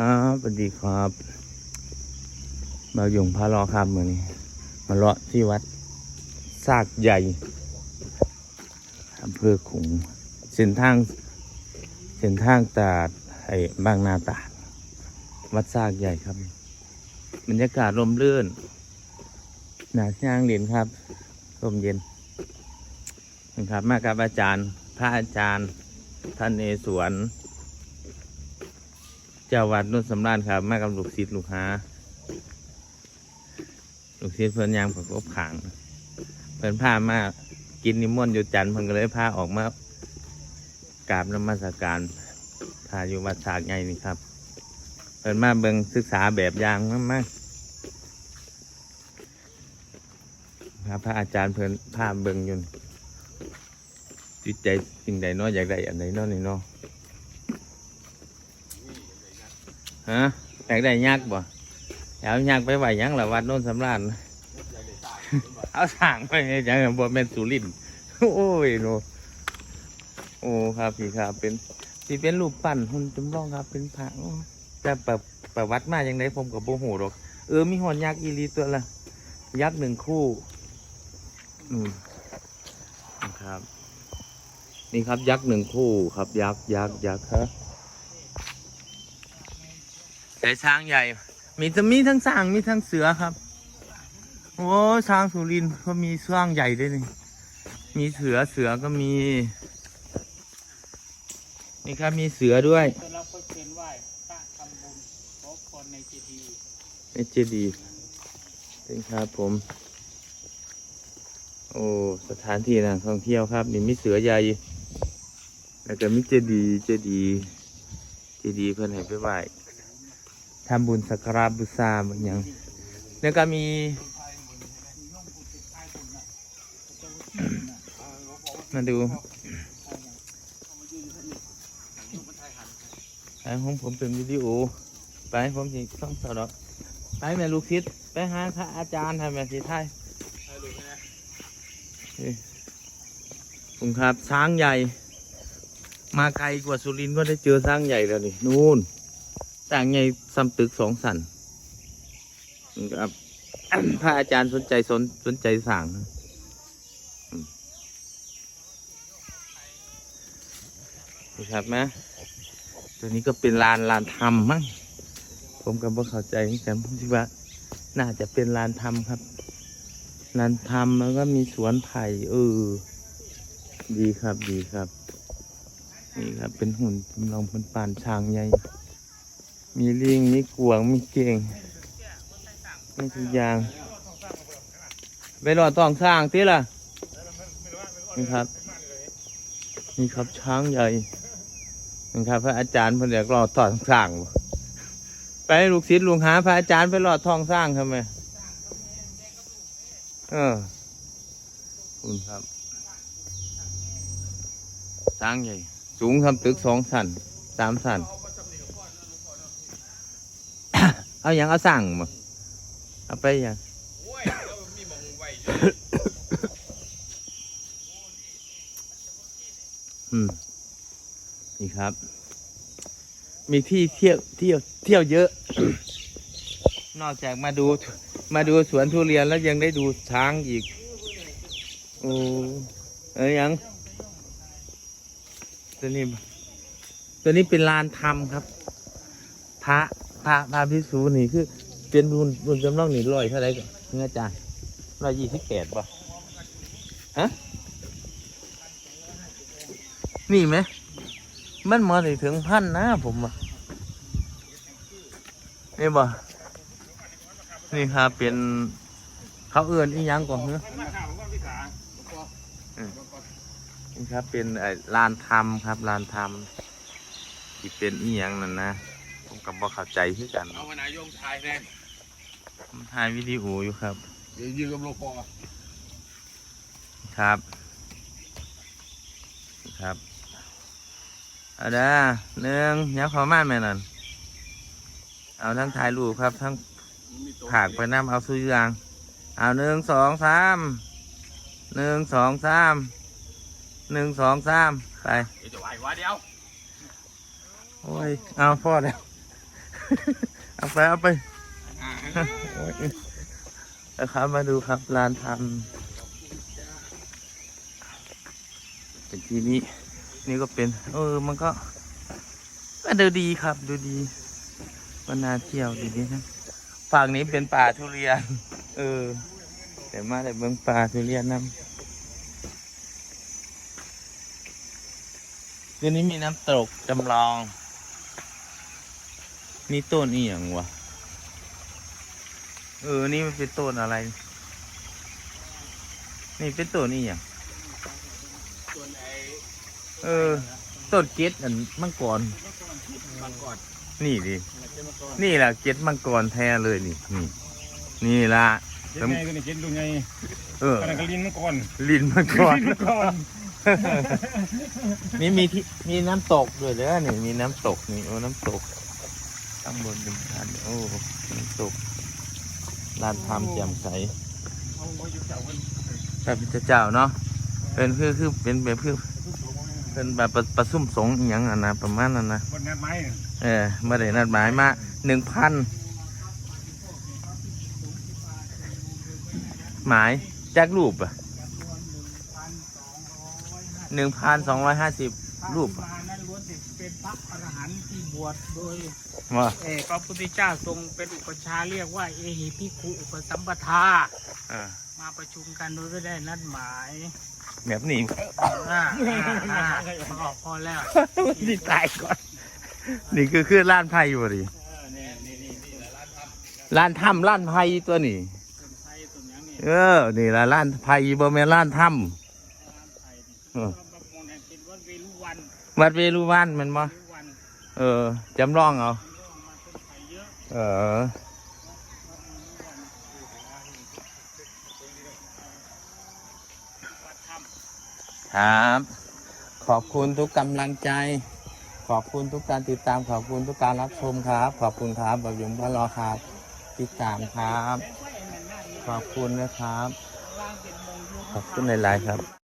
ครับสวัสดีครับบาวหยงพาเลาะครับมือนี้มาเลาะที่วัดซากใหญ่อำเภอขุงเส้นทางเส้นทางตาดไอ้บางนาตาดวัดซากใหญ่ครับบรรยากาศลมรื่นหนาย่างเหรียญครับลมเย็นนะครับ มากับอาจารย์ พระอาจารย์ท่านเอสวน จ้าวัดนุ่นสำราญครับ มากับลูกศิษย์ลูกหา ลูกศิษย์เพื่อนยางประกบขางเพื่อนพามากินนิมนต์อยู่จันทร์เพิ่นก็เลยพาออกมากราบนมัสการพาอยู่วัดสากใหญ่นี่ครับเพิ่นมาเบิงศึกษาแบบอย่างมากมากครับพระอาจารย์เพิ่นพาเบิงอยุนจิตใจสิ่งใดเนาะอยากได้อันใดเนาะนี่เนาะ ฮะอยากได้ยักษ์บ่เอายักษ์ไปไหวยังละวัดโน้นสำราญเอาสั่งไปให้หยังบ่แม่นสุรินโอ้ยโนโอ้ครับพี่ครับเป็นที่เป็นรูปปั้นหุ่นจำลองครับเป็นพระแต่แบบประวัติมาอย่างไรผมกับโบหูหรอก เออมีหอนยักษ์อีหลีตัวละยักษ์หนึ่งคู่อืมครับ นี่ครับยักษ์หนึ่งคู่ครับ ยักษ์ยักษ์ยักษ์ฮะ ใส่ช้างใหญ่ มีจะมีทั้งช้างมีทั้งเสือครับ โอ้ช้างสุรินทร์ก็มีช้างใหญ่ด้วยนี่มีเสือเสือก็มี นี่ครับมีเสือด้วยสำหรับคนเขียนไหว้พระทำบุญขอพรในเจดีย์เอเจดีเป็นครับผม โอ้สถานที่นะท่องเที่ยวครับ นี่มีเสือใหญ่แล้วก็มีเจดีย์เจดีย์เจดีย์เพื่อนให้ไปไหว้ ทำบุญสักการะบูชาบางอย่างแล้วก็มีมาดูไอ้ของผมเป็นวิดีโอ ไปผมสิต้องสอบไปแม่ลูกศิษย์ไปหาพระอาจารย์ทำแม่สิไทยผมครับช้างใหญ่ มาไกลกว่าสุรินทร์ก็ได้เจอช้างใหญ่แล้วนี่ นู่น ช้างใหญ่ซ้ำตึกสองสันนะครับพระอาจารย์สนใจสนสนใจสั่งนะอืมนี่ครับนะตัวนี้ก็เป็นลานลานธรรมมั้งผมก็บ่เข้าใจเหมือนกันผมคิดว่า น่าจะเป็นลานธรรมครับลานธรรมแล้วก็มีสวนไผ่เออ ดีครับดีครับ นี่ครับเป็นหุ่นจำลองเป็นป่านช้างใหญ่ มีลิงมีกวางมีเก่งมีทุกอย่างไปรอต้องสร้างที่ล่ะนี่ครับ นี่ครับช้างใหญ่นี่ครับ พระอาจารย์เพิ่นเรียกรอต่อสร้างไปลูกศิษย์ลุงหา พระอาจารย์ไปรอดทองสร้างทำไมเออคุณครับสร้างใหญ่ สูงทำตึกสองสันสามสัน เอาอย่างเอาสั่งมาเอาไปอย่างอืมนี่ครับ มีที่เที่ยวเที่ยวเที่ยวเยอะ นอกจากมาดูมาดูสวนทุเรียนแล้วยังได้ดูช้างอีกโอ้เอ้ยยัง ตัวนี้ ตัวนี้เป็นลานธรรมครับ พระ พระพระพิสูนี่คือ เป็นรุ่นรุ่นจำลองนี่ร้อยเท่าไรก่อนเงี้ยอาจารย์ร้อยยี่สิบแปดป่ะฮะนี่ไหมมันมาถึงพันนะผมอะนี่บ่นี่ครับเป็นเขาเอื่นอีหยังก่อนเนอะนี่ครับเป็นไอ้ลานธรรมครับลานธรรมที่เป็นอีหยังนั่นนะ กับบ่เข้าใจคือกันเอาวนายงชายแน่ผมถ่ายวิดีโออยู่ครับ เดี๋ยวยืนกับโลคอครับ ครับเอาเด้อหนึ่งเดี๋ยวขอมาแม่นั่นเอาทั้งถ่ายรูปครับ ทั้งผากไปน้ำเอาซื้อยาง เอาหนึ่งสองสามหนึ่งสองสามหนึ่งสองสามไป เดี๋ยวจะไหววะเดียว โอ้ย เอาพ่อแล้ว เอาไปเอาไปนะครับมาดูครับร้านทำเป็นที่นี้ นี่ก็เป็น เออ มันก็ก็ดูดีครับดูดีมันน่าเที่ยวดีนะฝั่งนี้เป็นป่าทุเรียน เออแต่มาแต่เบิ่งป่าทุเรียนน้ำเดี๋ยวนี้มีน้ำตกจำลอง นี่ต้นนี่อย่างวะ เออ นี่มันเป็นต้นอะไร นี่เป็นต้นนี่อย่างส่วนไอ้เออ ต้นเก็ดอันมังกรบางก่อนนี่ดิเจ้ามาก่อนนี่แหละเก็ดมังกรแท้เลยนี่ นี่ นี่ละเจ็ดไงก็นี่เจ็ดดูไง เออกระก็ลิ้นมันก่อนลิ้นมังกร ลิ้นมันก่อนนี่มีที่มีน้ำตกด้วยเด้อนี่มีน้ำตกนี่โอ้น้ำตก ข้างบนเป็นทานโอ้น้ำตกลานทำแจ่มใสเอาไว้เจ้าเพิ่นพระเจ้าเนาะเป็นคือคือเป็นแบบคือเป็นแบบประประซุ่มสงอหย่างอันนะประมาณนั้นนะบนนัดไม้น่ะเออมาได้นัดหมายมาหนึ่งพันหมายแจากรูปอะหนึ่งพันสองร้อยห้าสิบรูปอะ เป็นพระอรหันต์ที่บวชโดยว่าเออพระพุทธเจ้าทรงเป็นอุปชฌาย์เรียกว่า เอหิภิกขุอุปสัมปทาอ่ามาประชุมกันโดยไม่ได้นัดหมายแบบนี้อ่าอ่าอ่าพอพอแล้วนี่ตายก่อน นี่คือคือล้านไพ่บ่ดิเออเนี่ยนี่นี่นี่แหละร้านทำล้านถ้ำล้านไพ่ตัวนี้เป็นไทยตัวนี้นี่เออ นี่ละล้านไพ่บ่แม่นล้านถ้ร้านไทยนี่ เออ วัดเวรุวันมันบ่เออจำลองเอาเรื่อเออครับ ขอบคุณทุกกำลังใจ ขอบคุณทุกการติดตาม ขอบคุณทุกการรับชมครับ ขอบคุณครับแบบยงพระรอครับ ติดตามครับ ขอบคุณนะครับ ขอบคุณหลายๆครับ